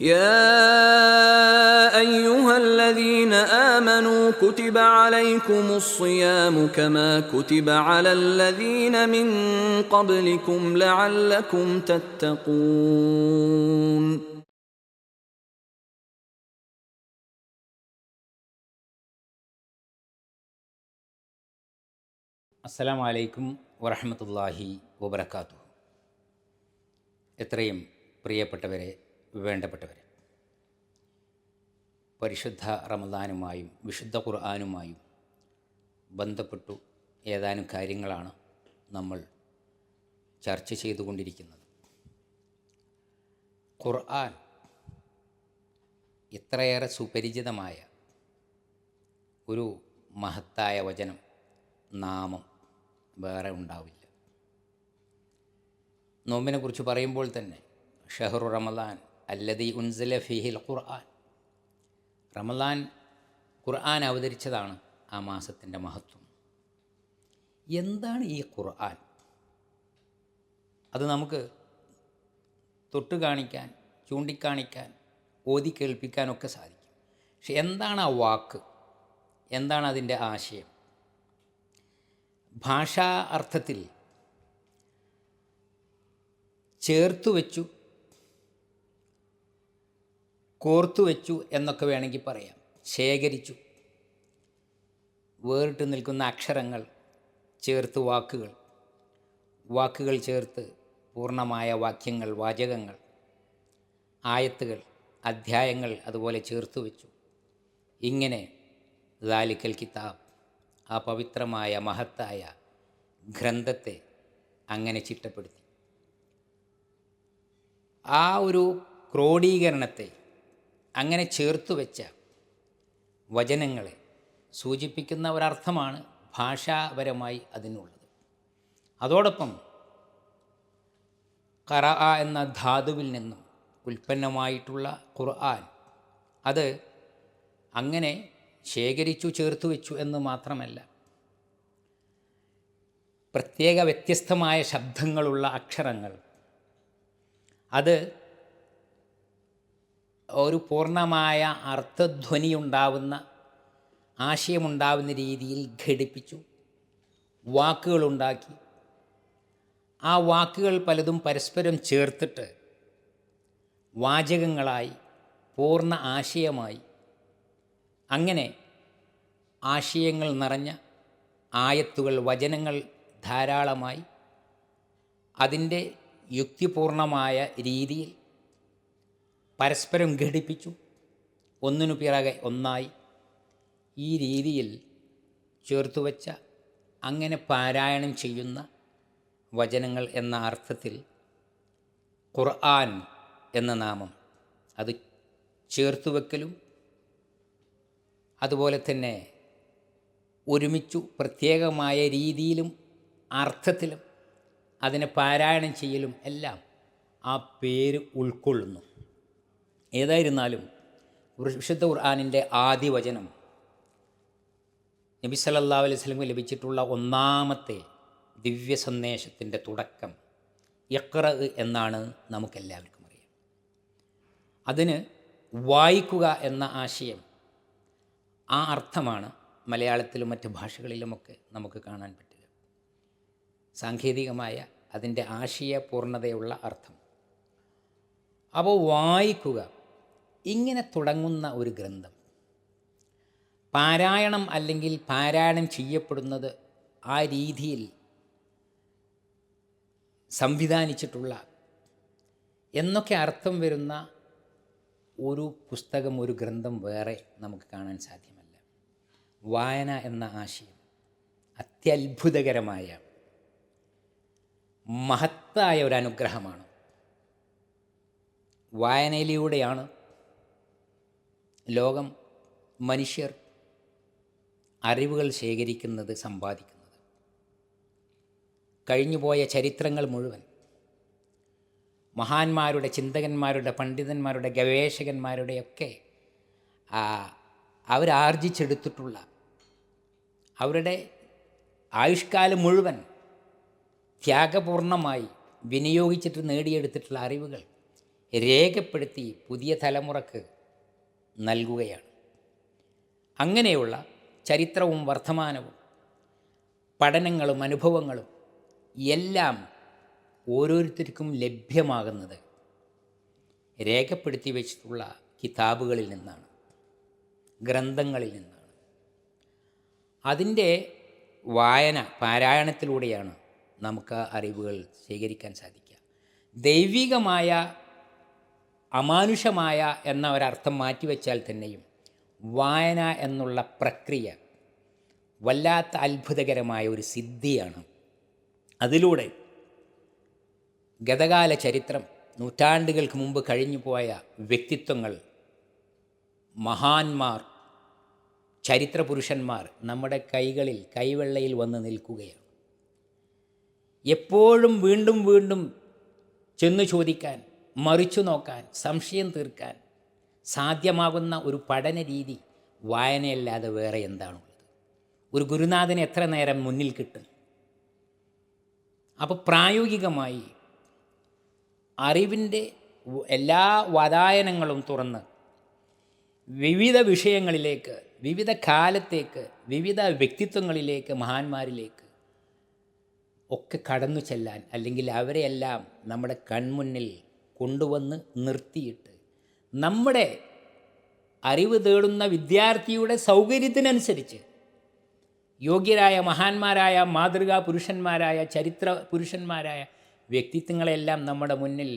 يا ايها الذين امنوا كتب عليكم الصيام كما كتب على الذين من قبلكم لعلكم تتقون അസ്സലാമു അലൈക്കും വറഹമത്തല്ലാഹി വബർക്കാത്തു എത്രയും പ്രിയപ്പെട്ടവരെ വേണ്ടപ്പെട്ടവരെ പരിശുദ്ധ റമദാനുമായും വിശുദ്ധ ഖുർആാനുമായും ബന്ധപ്പെട്ടു ഏതാനും കാര്യങ്ങളാണ് നമ്മൾ ചർച്ച ചെയ്തുകൊണ്ടിരിക്കുന്നത്. ഖുർആൻ ഇത്രയേറെ സുപരിചിതമായ ഒരു മഹത്തായ വചനം നാമം വേറെ ഉണ്ടാവില്ല. നോമ്പിനെക്കുറിച്ച് പറയുമ്പോൾ തന്നെ ഷഹറു റമദാൻ അല്ലതി ഉൻസല ഫിഹിൽ ഖുർആൻ. റമദാൻ ഖുർആൻ അവതരിച്ചതാണ് ആ മാസത്തിന്റെ മഹത്വം. എന്താണ് ഈ ഖുർആൻ? അത് നമുക്ക് തൊട്ട് കാണിക്കാൻ ചൂണ്ടിക്കാണിക്കാൻ ഓതി കേൾപ്പിക്കാനൊക്കെ സാധിക്കും. പക്ഷെ എന്താണ് ആ വാക്ക്? എന്താണ് അതിന്റെ ആശയം? ഭാഷാ അർത്ഥത്തിൽ ചേർത്തു വെച്ചു കോർത്തു വെച്ചു എന്നൊക്കെ വേണമെങ്കിൽ പറയാം. ശേഖരിച്ചു. വേറിട്ട് നിൽക്കുന്ന അക്ഷരങ്ങൾ ചേർത്ത് വാക്കുകൾ. വാക്കുകൾ ചേർത്ത് പൂർണമായ വാക്യങ്ങൾ വാചകങ്ങൾ ആയത്തുകൾ അധ്യായങ്ങൾ അതുപോലെ ചേർത്ത് വെച്ചു. ഇങ്ങനെ ദാലിക്കൽ കിതാബ് ആ പവിത്രമായ മഹത്തായ ഗ്രന്ഥത്തെ അങ്ങനെ ചിട്ടപ്പെടുത്തി. ആ ഒരു ക്രോഡീകരണത്തെ അങ്ങനെ ചേർത്തു വെച്ച വചനങ്ങളെ സൂചിപ്പിക്കുന്ന ഒരർത്ഥമാണ് ഭാഷാപരമായി അതിനുള്ളത്. അതോടൊപ്പം കറ എന്ന ധാതുവിൽ നിന്നും ഉൽപ്പന്നമായിട്ടുള്ള ഖുർആൻ അത് അങ്ങനെ ശേഖരിച്ചു ചേർത്തു വെച്ചു എന്ന് മാത്രമല്ല പ്രത്യേക വ്യത്യസ്തമായ ശബ്ദങ്ങളുള്ള അക്ഷരങ്ങൾ അത് ഒരു പൂർണമായ അർത്ഥധ്വനിയുണ്ടാവുന്ന ആശയമുണ്ടാവുന്ന രീതിയിൽ ഘടിപ്പിച്ചു വാക്കുകളുണ്ടാക്കി. ആ വാക്കുകൾ പലതും പരസ്പരം ചേർത്തിട്ട് വാചകങ്ങളായി പൂർണ ആശയമായി. അങ്ങനെ ആശയങ്ങൾ നിറഞ്ഞ ആയത്തുകൾ വചനങ്ങൾ ധാരാളമായി. അതിന്റെ യുക്തിപൂർണമായ രീതിയിൽ പരസ്പരം ഘടിപ്പിച്ചു. ഒന്നിനു പിറകെ ഒന്നായി. ഈ രീതിയിൽ ചേർത്തുവച്ച അങ്ങനെ പാരായണം ചെയ്യുന്ന വചനങ്ങൾ എന്ന അർത്ഥത്തിൽ ഖുർആൻ എന്ന നാമം അത് ചേർത്തുവെക്കലും അതുപോലെ തന്നെ ഒരുമിച്ചു പ്രത്യേകമായ രീതിയിലും അർത്ഥത്തിലും അതിനെ പാരായണം ചെയ്യലും എല്ലാം ആ പേര് ഉൾക്കൊള്ളുന്നു. ഏതായിരുന്നാലും വിശുദ്ധ ഖുർആാനിന്റെ ആദ്യ വചനം നബി സല്ലാ അലൈഹി സ്വലമു ലഭിച്ചിട്ടുള്ള ഒന്നാമത്തെ ദിവ്യ സന്ദേശത്തിന്റെ തുടക്കം യക്ര എന്നാണ് നമുക്കെല്ലാവർക്കും അറിയാം. അതിന് വായിക്കുക എന്ന ആശയം ആ അർത്ഥമാണ് മലയാളത്തിലും മറ്റ് ഭാഷകളിലുമൊക്കെ നമുക്ക് കാണാൻ പറ്റുക. സാങ്കേതികമായ അതിന്റെ ആശയപൂർണതയുള്ള അർത്ഥം. അപ്പോൾ വായിക്കുക ഇങ്ങനെ തുടങ്ങുന്ന ഒരു ഗ്രന്ഥം. പാരായണം അല്ലെങ്കിൽ പാരായണം ചെയ്യപ്പെടുന്നത് ആ രീതിയിൽ സംവിധാനിച്ചിട്ടുള്ള എന്നൊക്കെ അർത്ഥം വരുന്ന ഒരു പുസ്തകം ഒരു ഗ്രന്ഥം വേറെ നമുക്ക് കാണാൻ സാധ്യമല്ല. വായന എന്ന ആശയം അത്യത്ഭുതകരമായ മഹത്തായ ഒരു അനുഗ്രഹമാണ്. വായനയിലൂടെയാണ് ലോകം മനുഷ്യർ അറിവുകൾ ശേഖരിക്കുന്നത് സമ്പാദിക്കുന്നത്. കഴിഞ്ഞുപോയ ചരിത്രങ്ങൾ മുഴുവൻ മഹാന്മാരുടെ ചിന്തകന്മാരുടെ പണ്ഡിതന്മാരുടെ ഗവേഷകന്മാരുടെയൊക്കെ അവരാർജിച്ചെടുത്തിട്ടുള്ള അവരുടെ ആയുഷ്കാലം മുഴുവൻ ത്യാഗപൂർണമായി വിനിയോഗിച്ചിട്ട് നേടിയെടുത്തിട്ടുള്ള അറിവുകൾ രേഖപ്പെടുത്തി പുതിയ തലമുറയ്ക്ക് നൽകുകയാണ്. അങ്ങനെയുള്ള ചരിത്രവും വർത്തമാനവും പഠനങ്ങളും അനുഭവങ്ങളും എല്ലാം ഓരോരുത്തർക്കും ലഭ്യമാകുന്നത് രേഖപ്പെടുത്തി വെച്ചിട്ടുള്ള കിതാബുകളിൽ നിന്നാണ് ഗ്രന്ഥങ്ങളിൽ നിന്നാണ്. അതിന്റെ വായന പാരായണത്തിലൂടെയാണ് നമുക്ക് അറിവുകൾ ശേഖരിക്കാൻ സാധിക്കുക. ദൈവികമായ അമാനുഷമായ എന്ന ഒരർത്ഥം മാറ്റിവെച്ചാൽ തന്നെയും വായന എന്നുള്ള പ്രക്രിയ വല്ലാത്ത അത്ഭുതകരമായ ഒരു സിദ്ധിയാണ്. അതിലൂടെ ഗതകാല ചരിത്രം നൂറ്റാണ്ടുകൾക്ക് മുമ്പ് കഴിഞ്ഞു പോയ വ്യക്തിത്വങ്ങൾ മഹാന്മാർ ചരിത്രപുരുഷന്മാർ നമ്മുടെ കൈകളിൽ കൈവെള്ളയിൽ വന്ന് നിൽക്കുകയാണ്. എപ്പോഴും വീണ്ടും വീണ്ടും ചെന്നു ചോദിക്കാൻ മറിച്ചു നോക്കാൻ സംശയം തീർക്കാൻ സാധ്യമാകുന്ന ഒരു പഠന രീതി വായനയല്ലാതെ വേറെ എന്താണുള്ളത്? ഒരു ഗുരുനാഥന് എത്ര നേരം മുന്നിൽ കിട്ടും? അപ്പോൾ പ്രായോഗികമായി അറിവിന്റെ എല്ലാ വാതായനങ്ങളും തുറന്ന് വിവിധ വിഷയങ്ങളിലേക്ക് വിവിധ കാലത്തേക്ക് വിവിധ വ്യക്തിത്വങ്ങളിലേക്ക് മഹാന്മാരിലേക്ക് ഒക്കെ കടന്നു ചെല്ലാൻ അല്ലെങ്കിൽ അവരെയെല്ലാം നമ്മുടെ കൺമുന്നിൽ കൊണ്ടുവന്ന് നിർത്തിയിട്ട് നമ്മുടെ അറിവ് തേടുന്ന വിദ്യാർത്ഥിയുടെ സൗകര്യത്തിനനുസരിച്ച് യോഗ്യരായ മഹാന്മാരായ മാതൃകാ പുരുഷന്മാരായ ചരിത്ര പുരുഷന്മാരായ വ്യക്തിത്വങ്ങളെല്ലാം നമ്മുടെ മുന്നിൽ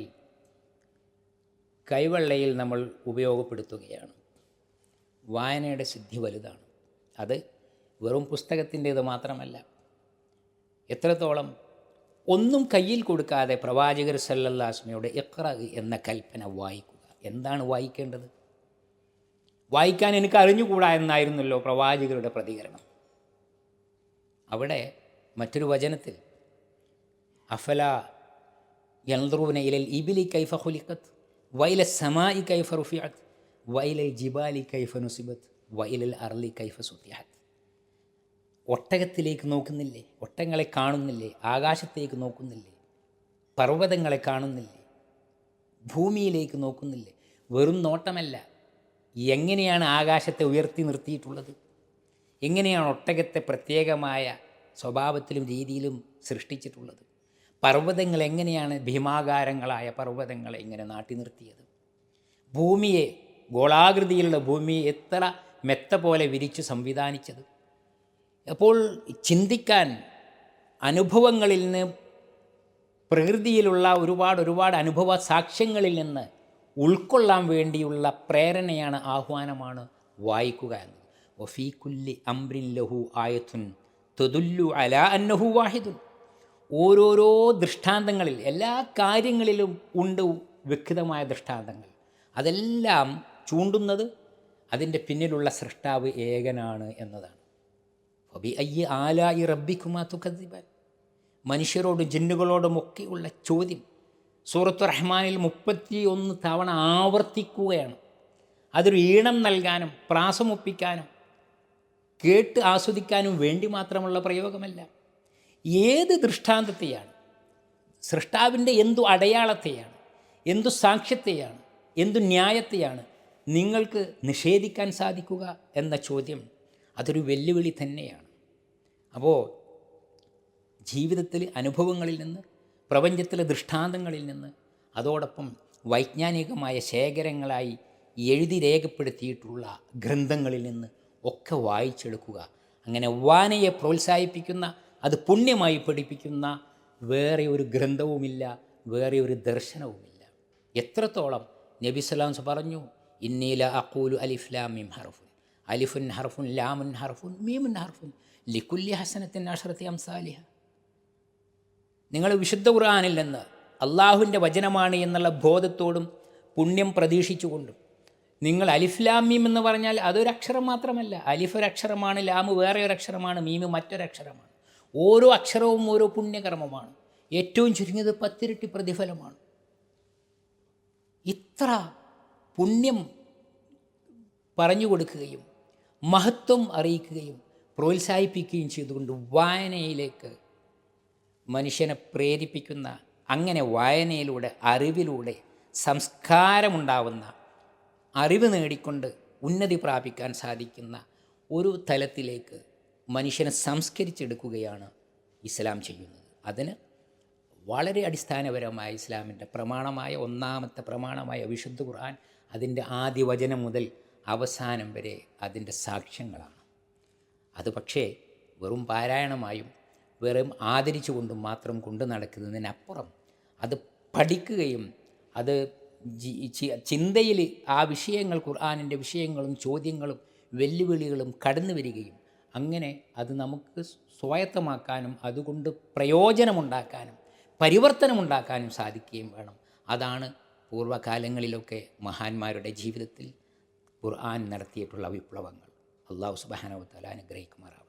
കൈവെള്ളയിൽ നമ്മൾ ഉപയോഗപ്പെടുത്തുകയാണ്. വായനയുടെ സിദ്ധി വലുതാണ്. അത് വെറും പുസ്തകത്തിന്റേത് മാത്രമല്ല. എത്രത്തോളം ഒന്നും കയ്യിൽ കൊടുക്കാതെ പ്രവാചകർ സല്ലല്ലാസ്മയുടെ ഇഖ്റ എന്ന കൽപ്പന വായിക്കുക. എന്താണ് വായിക്കേണ്ടത്? വായിക്കാൻ എനിക്ക് അറിഞ്ഞുകൂടാ എന്നായിരുന്നല്ലോ പ്രവാചകരുടെ പ്രതികരണം. അവിടെ മറ്റൊരു വചനത്തിൽ അഫല യന്ത്രൂന ഇലൽ ഇബിലി കൈഫ ഹുലിക്കത്ത് വൈല സമായി കൈഫ റുഫിയത്ത് വൈലൽ ജിബാലി കൈഫ നുസിബത്ത് വൈലൽ അർലി കൈഫ സുത്തിയാത്ത് ഒട്ടകത്തിലേക്ക് നോക്കുന്നില്ലേ? ഒട്ടങ്ങളെ കാണുന്നില്ലേ? ആകാശത്തേക്ക് നോക്കുന്നില്ലേ? പർവതങ്ങളെ കാണുന്നില്ലേ? ഭൂമിയിലേക്ക് നോക്കുന്നില്ലേ? വെറും നോട്ടമല്ല. എങ്ങനെയാണ് ആകാശത്തെ ഉയർത്തി നിർത്തിയിട്ടുള്ളത്? എങ്ങനെയാണ് ഒട്ടകത്തെ പ്രത്യേകമായ സ്വഭാവത്തിലും രീതിയിലും സൃഷ്ടിച്ചിട്ടുള്ളത്? പർവതങ്ങൾ എങ്ങനെയാണ് ഭീമാകാരങ്ങളായ പർവതങ്ങളെ ഇങ്ങനെ നാട്ടി നിർത്തിയത്? ഭൂമിയെ ഗോളാകൃതിയിലുള്ള ഭൂമിയെ എത്ര മെത്ത പോലെ വിരിച്ചു സംവിധാനിച്ചത്? അപ്പോൾ ചിന്തിക്കാൻ അനുഭവങ്ങളിൽ നിന്ന് പ്രകൃതിയിലുള്ള ഒരുപാട് ഒരുപാട് അനുഭവ സാക്ഷ്യങ്ങളിൽ നിന്ന് ഉൾക്കൊള്ളാൻ വേണ്ടിയുള്ള പ്രേരണയാണ് ആഹ്വാനമാണ് വായിക്കുക എന്നത്. ഒഫീഖുല്ലി അംബ്രിൻ ലഹു ആയത്തുൻ തൊതുല്ലു അല അന്നഹു വാഹിദുൻ. ഓരോരോ ദൃഷ്ടാന്തങ്ങളിൽ എല്ലാ കാര്യങ്ങളിലും ഉണ്ട് വ്യക്തമായ ദൃഷ്ടാന്തങ്ങൾ. അതെല്ലാം ചൂണ്ടുന്നത് അതിന്റെ പിന്നിലുള്ള സൃഷ്ടാവ് ഏകനാണ് എന്നതാണ്. ആലായി റബ്ബിക്കുമാ തുക്കദ്ദിബാൻ. മനുഷ്യരോടും ജിന്നുകളോടും ഒക്കെയുള്ള ചോദ്യം സൂറത്ത് റഹ്മാനിൽ മുപ്പത്തി ഒന്ന് തവണ ആവർത്തിക്കുകയാണ്. അതൊരു ഈണം നൽകാനും പ്രാസമൊപ്പിക്കാനും കേട്ട് ആസ്വദിക്കാനും വേണ്ടി മാത്രമുള്ള പ്രയോഗമല്ല. ഏത് ദൃഷ്ടാന്തത്തെയാണ്? സൃഷ്ടാവിന്റെ എന്തു അടയാളത്തെയാണ്? എന്തു സാക്ഷ്യത്തെയാണ്? എന്തു ന്യായത്തെയാണ്? നിങ്ങൾക്ക് നിഷേധിക്കാൻ സാധിക്കുക എന്ന ചോദ്യം അതൊരു വെല്ലുവിളി തന്നെയാണ്. അപ്പോൾ ജീവിതത്തിൽ അനുഭവങ്ങളിൽ നിന്ന് പ്രപഞ്ചത്തിലെ ദൃഷ്ടാന്തങ്ങളിൽ നിന്ന് അതോടൊപ്പം വൈജ്ഞാനികമായ ശേഖരങ്ങളായി എഴുതി രേഖപ്പെടുത്തിയിട്ടുള്ള ഗ്രന്ഥങ്ങളിൽ നിന്ന് ഒക്കെ വായിച്ചെടുക്കുക. അങ്ങനെ വായനയെ പ്രോത്സാഹിപ്പിക്കുന്ന അത് പുണ്യമായി പഠിപ്പിക്കുന്ന വേറെ ഒരു ഗ്രന്ഥവുമില്ല വേറെ ഒരു ദർശനവുമില്ല. എത്രത്തോളം നബിസ്ലാംസ് പറഞ്ഞു ഇന്നീല അക്കൂലു അലിഫ്ലാമിം ഹർഫുൻ അലിഫുൻ ഹർഫുൻ ലാമുൻ ഹർഫുൻ മീമുൻ ഹർഫുൻ ലിക്കുല്ലി ഹസനത്തിൻ അഷറത്തി അംസാലിഹ. നിങ്ങൾ വിശുദ്ധ ഖുർആാനിൽ നിന്ന് അള്ളാഹുവിന്റെ വചനമാണ് എന്നുള്ള ബോധത്തോടും പുണ്യം പ്രതീക്ഷിച്ചുകൊണ്ടും നിങ്ങൾ അലിഫ്ലാമീം എന്ന് പറഞ്ഞാൽ അതൊരു അക്ഷരം മാത്രമല്ല. അലിഫ് ഒരു അക്ഷരമാണ് ലാമ് വേറെ ഒരു അക്ഷരമാണ് മീമ് മറ്റൊരക്ഷരമാണ്. ഓരോ അക്ഷരവും ഓരോ പുണ്യകർമ്മമാണ്. ഏറ്റവും ചുരുങ്ങിയത് പത്തിരട്ടി പ്രതിഫലമാണ്. ഇത്ര പുണ്യം പറഞ്ഞു കൊടുക്കുകയും മഹത്വം അറിയിക്കുകയും പ്രോത്സാഹിപ്പിക്കുകയും ചെയ്തുകൊണ്ട് വായനയിലേക്ക് മനുഷ്യനെ പ്രേരിപ്പിക്കുന്ന അങ്ങനെ വായനയിലൂടെ അറിവിലൂടെ സംസ്കാരമുണ്ടാവുന്ന അറിവ് നേടിക്കൊണ്ട് ഉന്നതി പ്രാപിക്കാൻ സാധിക്കുന്ന ഒരു തലത്തിലേക്ക് മനുഷ്യനെ സംസ്കരിച്ചെടുക്കുകയാണ് ഇസ്ലാം ചെയ്യുന്നത്. അതിന് വളരെ അടിസ്ഥാനപരമായ ഇസ്ലാമിന്റെ പ്രമാണമായ ഒന്നാമത്തെ പ്രമാണമായ വിശുദ്ധ ഖുർആൻ അതിന്റെ ആദ്യ വചനം മുതൽ അവസാനം വരെ അതിന്റെ സാക്ഷ്യങ്ങളാണ്. അത് പക്ഷേ വെറും പാരായണമായും വെറും ആദരിച്ചുകൊണ്ടും മാത്രം കൊണ്ടു നടക്കുന്നതിനപ്പുറം അത് പഠിക്കുകയും അത് ചിന്തയിൽ ആ വിഷയങ്ങൾ ഖുർആാനിന്റെ വിഷയങ്ങളും ചോദ്യങ്ങളും വെല്ലുവിളികളും കടന്നു വരികയും അങ്ങനെ അത് നമുക്ക് സ്വായത്തമാക്കാനും അതുകൊണ്ട് പ്രയോജനമുണ്ടാക്കാനും പരിവർത്തനമുണ്ടാക്കാനും സാധിക്കുകയും വേണം. അതാണ് പൂർവകാലങ്ങളിലൊക്കെ മഹാന്മാരുടെ ജീവിതത്തിൽ ഖുർആൻ നടത്തിയിട്ടുള്ള വിപ്ലവങ്ങൾ. അള്ളാഹു സുബാനവത്താല അനുഗ്രഹിക്കുമാറാവും